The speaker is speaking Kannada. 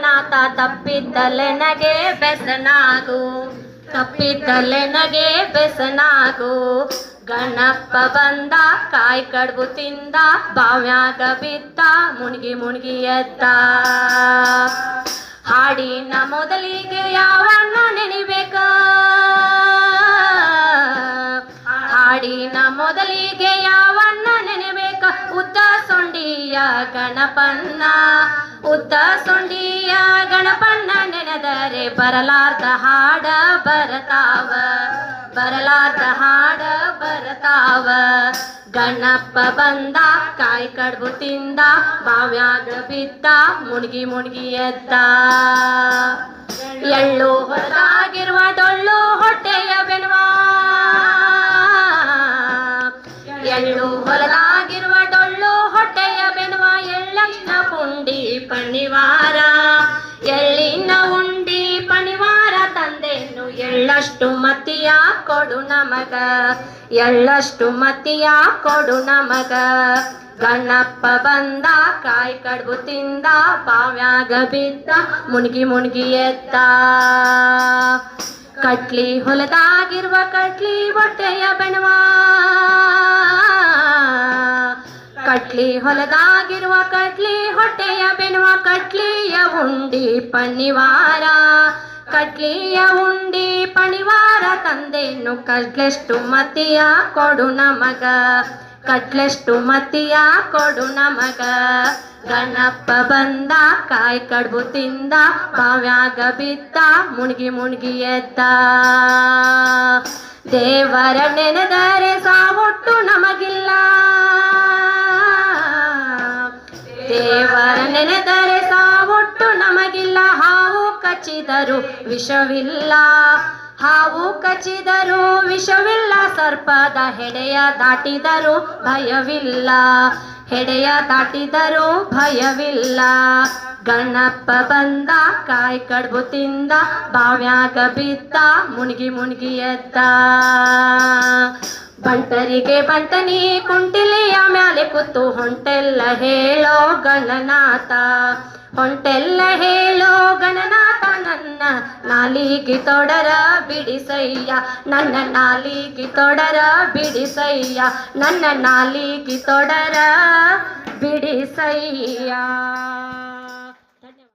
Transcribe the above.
ಗಣನಾಥ ತಪ್ಪಿದ್ದಲೆನಗೆ ಬೆಸನಾಗು ತಪ್ಪಿದ್ದಲೆನಗೆ ಬೆಸನಾಗು. ಗಣಪ್ಪ ಬಂದ, ಕಾಯಿ ಕಡುಬು ತಿಂದ, ಬಾವ್ಯಾಗ ಬಿದ್ದ, ಮುಣಗಿ ಮುಣಗಿ ಎದ್ದ. ಹಾಡಿನ ಮೊದಲಿಗೆ ಯಾವನ್ನ ನೆನಿಬೇಕ? ಹಾಡಿನ ಮೊದಲಿಗೆ ಯಾವನ್ನ ನೆನಿಬೇಕ? ಉದ್ದ ಸೊಂಡಿಯ ಗಣಪನ್ನ ಉದ್ದ ಸುಂಡಿಯ ಗಣಪನ್ನ ನೆನೆದರೆ ಬರಲಾರ್ದ ಹಾಡ ಬರತಾವ, ಬರಲಾರ್ದ ಹಾಡ ಬರತಾವ. ಗಣಪ್ಪ ಬಂದ, ಕಾಯಿ ಕಡ್ಬು ತಿಂದ, ಬಾವ್ಯಾಗ ಬಿದ್ದ, ಮುಣಗಿ ಮುಣಗಿ ಎದ್ದ. ಎಳ್ಳು ಹೊರದಾಗಿರುವ ಡೊಳ್ಳು ಹೊಟ್ಟೆಯ ಬೆಣವ ಎಳ್ಳಷ್ಟು ಮತಿಯ ಕೊಡು ನಮಗ ಎಳ್ಳಷ್ಟು ಮತಿಯ ಕೊಡು ನಮಗ. ಗಣ್ಣಪ್ಪ ಬಂದ, ಕಾಯಿ ಕಡುಬು ತಿಂದ, ಬಾವ್ಯಾಗ ಬಿದ್ದ ಮುಣಗಿ ಮುಣಗಿ ಎತ್ತ ಕಟ್ಲಿ ಹೊಲದಾಗಿರುವ ಕಟ್ಲಿ ಹೊಟ್ಟೆಯ ಬೆಣವ. ಕಟ್ಲಿ ಹೊಲದಾಗಿರುವ ಕಟ್ಲಿ ಹೊಟ್ಟೆಯ ಬೆಣವ, ಕಟ್ಲಿಯ ಉಂಡಿ ಪನ್ನಿವಾರ. ಕಟ್ಲಿಯ ತಂದೆನು ಕಡ್ಲೆಷ್ಟು ಮತಿಯ ಕೊಡು ನಮಗ. ಕಟ್ಲೆಷ್ಟು ಮತಿಯ ಕೊಡು ನಮಗ. ಗಣಪ್ಪ ಬಂದ, ಕಾಯಿ ಕಡುಬು ತಿಂದ ಬಾವ್ಯಾಗ ಬಿದ್ದ, ಮುಣಗಿ ಮುಣಗಿ ಎದ್ದ. ದೇವರ ನೆನೆದರೆ ಸಾವೊಟ್ಟು ನಮಗಿಲ್ಲ. ದೇವರ ನೆನೆದರೆ ಸಾವೊಟ್ಟು ನಮಗಿಲ್ಲ. ಹಾವು ಕಚ್ಚಿದರು ವಿಷವಿಲ್ಲ. ಹಾವು ಕಚ್ಚಿದರು ವಿಷವಿಲ್ಲ, ಸರ್ಪದ ಹೆಡೆಯ ದಾಟಿದರು ಭಯವಿಲ್ಲ. ಹೆಡೆಯ ದಾಟಿದರು ಭಯವಿಲ್ಲ. ಗಣಪ್ಪ ಬಂದ, ಕಾಯಿ ಕಡುಬು ತಿಂದ, ಬಾವ್ಯಾಗ ಬಿದ್ದ, ಮುಣಗಿ ಮುಣಗಿ ಎದ್ದ. ಬಂಟರಿಗೆ ಬಂಟನಿ ಕುಂಟಿಲಿಯ ಮ್ಯಾಲೆ ಕೂತು ಹೊಂಟೆಲ್ಲ ಹೇಳೋ ಗಣನಾಥ. ಹೊಂಟೆಲ್ಲ ಹೇಳೋ ಗಣನಾಥ. ನನ್ನ ನಾಲಿಗೆ ತೊಡರ ಬಿಡಿಸಯ್ಯ ನನ್ನ ನಾಲಿಗೆ ತೊಡರ ಬಿಡಿಸಯ್ಯ ನನ್ನ ನಾಲಿಗೆ ತೊಡರ ಬಿಡಿಸಯ್ಯ